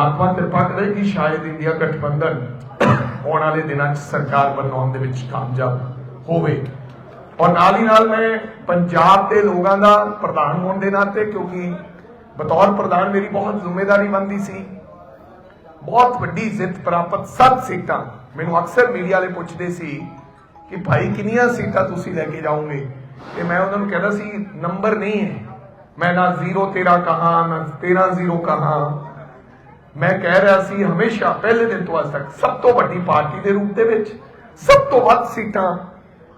ਪਰਮਾਤਮਾ ਕਿਰਪਾ ਕਰੇ ਕਿ ਸ਼ਾਇਦ ਇੰਡੀਆ ਗਠਬੰਧਨ ਆਉਣ ਵਾਲੇ ਦਿਨਾਂ 'ਚ ਸਰਕਾਰ ਬਣਾਉਣ ਦੇ ਵਿੱਚ ਕਾਮਯਾਬ ਹੋਵੇ। ਔਰ ਨਾਲ ਹੀ ਨਾਲ ਮੈਂ ਪੰਜਾਬ ਦੇ ਲੋਕਾਂ ਦਾ ਪ੍ਰਧਾਨ ਹੋਣ ਦੇ ਨਾਤੇ, ਕਿਉਂਕਿ ਬਤੌਰ ਪ੍ਰਧਾਨ ਮੇਰੀ ਬਹੁਤ ਜ਼ਿੰਮੇਵਾਰੀ ਬਣਦੀ ਸੀ। ਬਹੁਤ ਵੱਡੀ ਜਿੱਤ ਪ੍ਰਾਪਤ ਸੱਤ ਸੀਟਾਂ ਮੈਨੂੰ ਅਕਸਰ ਮੀਡੀਆ ਵਾਲੇ ਪੁੱਛਦੇ ਸੀ ਕਿ ਭਾਈ ਕਿੰਨੀਆਂ ਸੀਟਾਂ ਤੁਸੀਂ ਲੈ ਕੇ ਜਾਓਗੇ? ਤੇ ਮੈਂ ਉਹਨਾਂ ਨੂੰ ਕਹਿੰਦਾ ਸੀ, ਨੰਬਰ ਨਹੀਂ ਹੈ। ਮੈਂ ਨਾ 0 13 ਕਹਾ, ਨਾ 13 0 ਕਹਾ। ਮੈਂ ਕਹਿ ਰਿਹਾ ਸੀ ਹਮੇਸ਼ਾ ਪਹਿਲੇ ਦਿਨ ਤੋਂ ਅੱਜ ਤੱਕ ਸਭ ਤੋਂ ਵੱਡੀ ਪਾਰਟੀ ਦੇ ਰੂਪ ਦੇ ਵਿੱਚ ਸਭ ਤੋਂ ਵੱਧ ਸੀਟਾਂ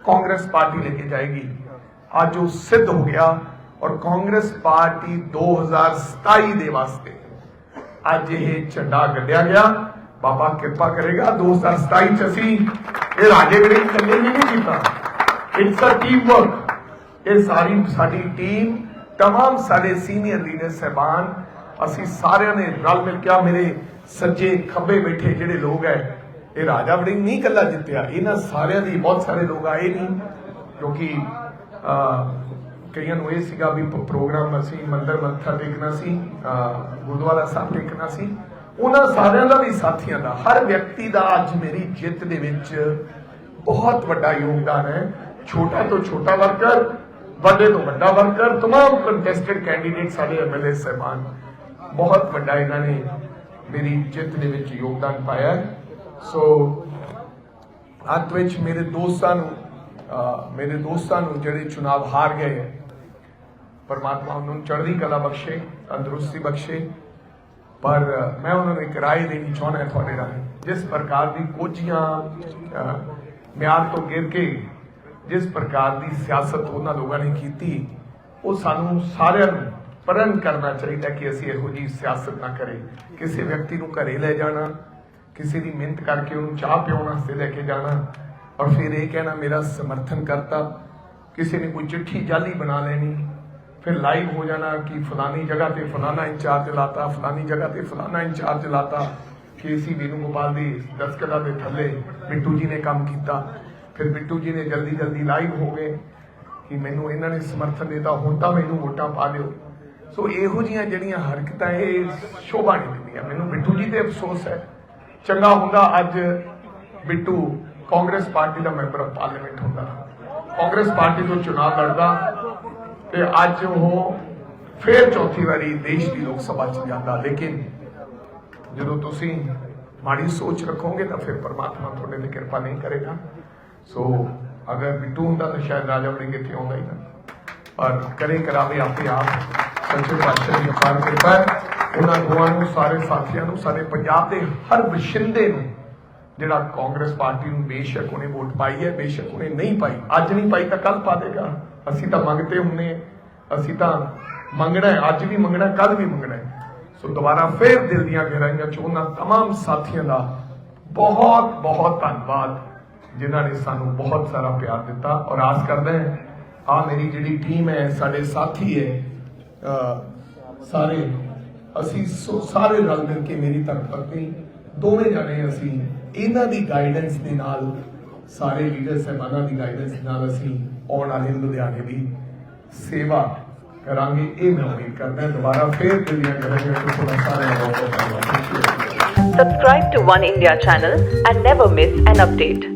ਕਾਂਗਰਸ ਪਾਰਟੀ ਲੈ ਕੇ ਜਾਏਗੀ ਅੱਜ ਉਹ ਸਿੱਧ ਹੋ ਗਿਆ ਔਰ ਕਾਂਗਰਸ ਪਾਰਟੀ 2027 ਦੇ ਵਾਸਤੇ ਅੱਜ ਇਹ ਝੰਡਾ ਗੱਡਿਆ ਗਿਆ ਬਾਬਾ ਕਿਰਪਾ ਕਰੇਗਾ 2027 ਚ ਅਸੀਂ ਇਹ ਰਾਜੇ ਵੇਲੇ ਇਕੱਲੇ ਵੀ ਨਹੀਂ ਕੀਤਾ ਇਟਸ ਅ ਟੀਮ ਵਰਕ ਇਹ ਸਾਰੀ ਸਾਡੀ ਟੀਮ तमाम ਸਾਡੇ ਸੀਨੀਅਰ ਲੀਡਰ ਸਹਿਬਾਨ ਅਸੀਂ ਸਾਰਿਆਂ ਨੇ ਰਲ ਮਿਲ ਕੇ ਆਹ ਮੇਰੇ ਸੱਜੇ ਖੱਬੇ ਬੈਠੇ ਜਿਹੜੇ ਲੋਕ ਹੈ ਇਹ ਰਾਜਾ ਵੜਿੰਗ ਨਹੀਂ ਇਕੱਲਾ ਜਿੱਤਿਆ ਇਹਨਾਂ ਸਾਰਿਆਂ ਦੀ ਬਹੁਤ ਸਾਰੇ ਲੋਕ ਆਏ ਨਹੀਂ ਕਿਉਂਕਿ ਅਹ, ਕਈਆਂ ਨੂੰ ਇਹ ਸੀਗਾ ਵੀ ਪ- ਪ੍ਰੋਗਰਾਮ ਅਸੀਂ ਮੰਦਰ ਮੱਥਾ ਟੇਕਣਾ ਸੀ ਅਹ, ਗੁਰਦੁਆਰਾ ਸਾਹਿਬ ਟੇਕਣਾ ਸੀ ਉਹਨਾਂ ਸਾਰਿਆਂ ਦਾ ਵੀ ਸਾਥੀਆਂ ਦਾ ਹਰ ਵਿਅਕਤੀ ਦਾ ਅੱਜ ਮੇਰੀ ਜਿੱਤ ਦੇ ਵਿੱਚ ਬਹੁਤ ਵੱਡਾ ਯੋਗਦਾਨ ਹੈ ਛੋਟਾ ਤੋਂ ਛੋਟਾ ਵਰਕਰ ਵੱਡੇ ਤੋਂ ਵੱਡਾ ਵਰਕਰ तमाम ਕੰਟੈਸਟਡ ਕੈਂਡੀਡੇਟ ਸਾਡੇ ਐਮਐਲਏ ਸਹਿਬਾਨ ਬਹੁਤ ਵੱਡਾ ਇਹਨਾਂ ਨੇ ਮੇਰੀ ਜਿੱਤ ਦੇ ਵਿੱਚ ਯੋਗਦਾਨ ਪਾਇਆ ਸੋ ਅੰਤ ਵਿੱਚ ਮੇਰੇ ਦੋਸਤਾਂ ਨੂੰ ਮੇਰੇ ਦੋਸਤਾਂ ਨੂੰ ਜਿਹੜੇ ਚੁਣਾਵ ਹਾਰ ਗਏ ਪਰਮਾਤਮਾ ਉਹਨਾਂ ਨੂੰ ਚੜ੍ਹਦੀ ਕਲਾ ਬਖਸ਼ੇ, ਤੰਦਰੁਸਤੀ ਬਖਸ਼ੇ। ਪਰ ਮੈਂ ਉਹਨਾਂ ਨੂੰ ਇੱਕ ਰਾਏ ਦੇਣੀ ਚਾਹੁੰਦਾ ਤੁਹਾਡੇ ਰਾਹੀਂ। ਜਿਸ ਪ੍ਰਕਾਰ ਦੀ ਕੋਝੀਆਂ ਮਿਆਰ ਤੋਂ ਗਿਰ ਕੇ, ਜਿਸ ਪ੍ਰਕਾਰ ਦੀ ਸਿਆਸਤ ਉਹਨਾਂ ਲੋਕਾਂ ਨੇ ਕੀਤੀ, ਉਹ ਸਾਨੂੰ ਸਾਰਿਆਂ ਨੂੰ ਪਰਨ ਕਰਨਾ ਚਾਹੀਦਾ ਕਿ ਅਸੀਂ ਇਹੋ ਜਿਹੀ ਸਿਆਸਤ ਨਾ ਕਰੇ। ਕਿਸੇ ਵਿਅਕਤੀ ਨੂੰ ਘਰੇ ਲੈ ਜਾਣਾ, ਕਿਸੇ ਦੀ ਮਿਹਨਤ ਕਰਕੇ ਉਹਨੂੰ ਚਾਹ ਪਿਉਣ ਵਾਸਤੇ ਲੈ ਕੇ ਜਾਣਾ ਔਰ ਫਿਰ ਇਹ ਕਹਿਣਾ, ਮੇਰਾ ਸਮਰਥਨ ਕਰਤਾ। ਕਿਸੇ ਨੇ ਕੋਈ ਚਿੱਠੀ ਜਾਲੀ ਬਣਾ ਲੈਣੀ, ਫਿਰ ਲਾਈਵ ਹੋ ਜਾਣਾ ਕਿ ਫਲਾਨੀ ਜਗ੍ਹਾ ਤੇ ਫਲਾਨਾ ਇੰਚਾਰਜ ਲਾਤਾ ਫਲਾਨੀ ਜਗ੍ਹਾ ਤੇ ਫਲਾਨਾ ਇੰਚਾਰਜ ਲਾਤਾ ਕਿ ਅਸੀਂ ਗੋਪਾਲ ਦੀ ਦਸਕਦਾ ਦੇ ਥੱਲੇ ਬਿੱਟੂ ਜੀ ਨੇ ਕੰਮ ਕੀਤਾ। ਫਿਰ ਬਿੱਟੂ ਜੀ ਨੇ ਜਲਦੀ ਜਲਦੀ ਲਾਈਵ ਹੋ ਗਏ ਕਿ ਮੈਨੂੰ ਇਹਨਾਂ ਨੇ ਸਮਰਥਨ ਦਿੱਤਾ, ਹੁਣ ਤਾਂ ਮੈਨੂੰ ਵੋਟਾਂ ਪਾ ਦਿਓ। ਸੋ ਇਹੋ ਜੀਆਂ ਜਿਹੜੀਆਂ ਹਰਕਤਾਂ ਇਹ ਸ਼ੋਭਾ ਨਹੀਂ ਦਿੰਦੀਆਂ। ਮੈਨੂੰ ਬਿੱਟੂ ਜੀ ਤੇ ਅਫਸੋਸ ਹੈ। ਚੰਗਾ ਹੁੰਦਾ ਅੱਜ ਬਿੱਟੂ ਕਾਂਗਰਸ ਪਾਰਟੀ ਦਾ ਮੈਂਬਰ ਆਫ ਪਾਰਲੀਮੈਂਟ ਹੁੰਦਾ। ਕਾਂਗਰਸ ਪਾਰਟੀ ਤੋਂ ਚੁਣਾਵ ਲੜਦਾ ਤੇ ਅੱਜ ਉਹ ਫੇਰ ਚੌਥੀ ਵਾਰੀ ਦੇਸ਼ ਦੀ ਲੋਕ ਸਭਾ ਚ ਜਾਂਦਾ। ਲੇਕਿਨ ਜਦੋਂ ਤੁਸੀਂ ਮਾੜੀ ਸੋਚ ਰੱਖੋਗੇ ਤਾਂ ਫਿਰ ਪਰਮਾਤਮਾ ਤੁਹਾਡੇ ਤੇ ਕਿਰਪਾ ਨਹੀਂ ਕਰੇਗਾ। ਸੋ ਅਗਰ ਬਿੱਟੂ ਹੁੰਦਾ ਤਾਂ ਸ਼ਾਇਦ ਰਾਜਾ ਵੜਿੰਗ ਇੱਥੇ ਆਉਂਦਾ ਹੀ ਨਾ। ਪਰ ਕਰੇ ਕਰਾਵੇ ਆਪੇ ਆਪ ਸੱਚੇ ਪਾਤਸ਼ਾਹ ਦੀ ਅਪਾਰ ਕਿਰਪਾ ਹੈ। ਉਹਨਾਂ ਦੋਵਾਂ ਨੂੰ ਸਾਰੇ ਸਾਥੀਆਂ ਨੂੰ ਸਾਡੇ ਪੰਜਾਬ ਦੇ ਹਰ ਵਸਿੰਦੇ ਨੂੰ ਜਿਹੜਾ ਕਾਂਗਰਸ ਪਾਰਟੀ ਨੂੰ ਬੇਸ਼ੱਕ ਉਹਨੇ ਵੋਟ ਪਾਈ ਹੈ ਬੇਸ਼ੱਕ ਉਹਨੇ ਨਹੀਂ ਪਾਈ ਅੱਜ ਨਹੀਂ ਪਾਈ ਤਾਂ ਕੱਲ ਪਾ ਦੇਗਾ ਅਸੀਂ ਤਾਂ ਮੰਗਤੇ ਹੁੰਨੇ ਹਾਂ। ਅਸੀਂ ਤਾਂ ਮੰਗਣਾ ਹੈ ਅੱਜ ਵੀ ਮੰਗਣਾ ਕੱਲ ਵੀ ਮੰਗਣਾ ਹੈ ਸੋ ਦੁਬਾਰਾ ਫੇਰ ਦਿਲ ਦੀਆਂ ਗਹਿਰਾਈਆਂ ਚ ਉਹਨਾਂ तमाम ਸਾਥੀਆਂ ਦਾ ਬਹੁਤ ਬਹੁਤ ਧੰਨਵਾਦ ਜਿਨ੍ਹਾਂ ਨੇ ਸਾਨੂੰ ਬਹੁਤ ਸਾਰਾ ਪਿਆਰ ਦਿੱਤਾ ਔਰ ਆਸ ਕਰਦਾ ਹਾਂ ਆ ਮੇਰੀ ਜਿਹੜੀ ਟੀਮ ਹੈ, ਸਾਡੇ ਸਾਥੀ ਹੈ ਸਾਰੇ। ਅਸੀਂ ਸਾਰੇ ਰਲ ਮਿਲ ਕੇ ਮੇਰੀ ਧਰਮ ਪਤਨੀ ਦੋਵੇਂ ਜਣੇ ਅਸੀਂ ਇਹਨਾਂ ਦੀ ਗਾਈਡੈਂਸ ਦੇ ਨਾਲ, ਸਾਰੇ ਲੀਡਰ ਸਹਿਬਾਨਾਂ ਦੀ ਗਾਈਡੈਂਸ ਨਾਲ ਅਸੀਂ ਆਉਣ ਵਾਲੇ ਲੁਧਿਆਣੇ ਦੀ ਸੇਵਾ ਕਰਾਂਗੇ। ਇਹ ਮੈਂ ਉਮੀਦ ਕਰਦਾ ਦੁਬਾਰਾ ਫੇਰ ਦਿੱਲੀਆਂ ਕਰਾਂਗੇ ਤੁਹਾਡਾ ਸਾਰਿਆਂ ਦਾ ਬਹੁਤ ਬਹੁਤ ਧੰਨਵਾਦ। Subscribe to One India channel and never miss an update.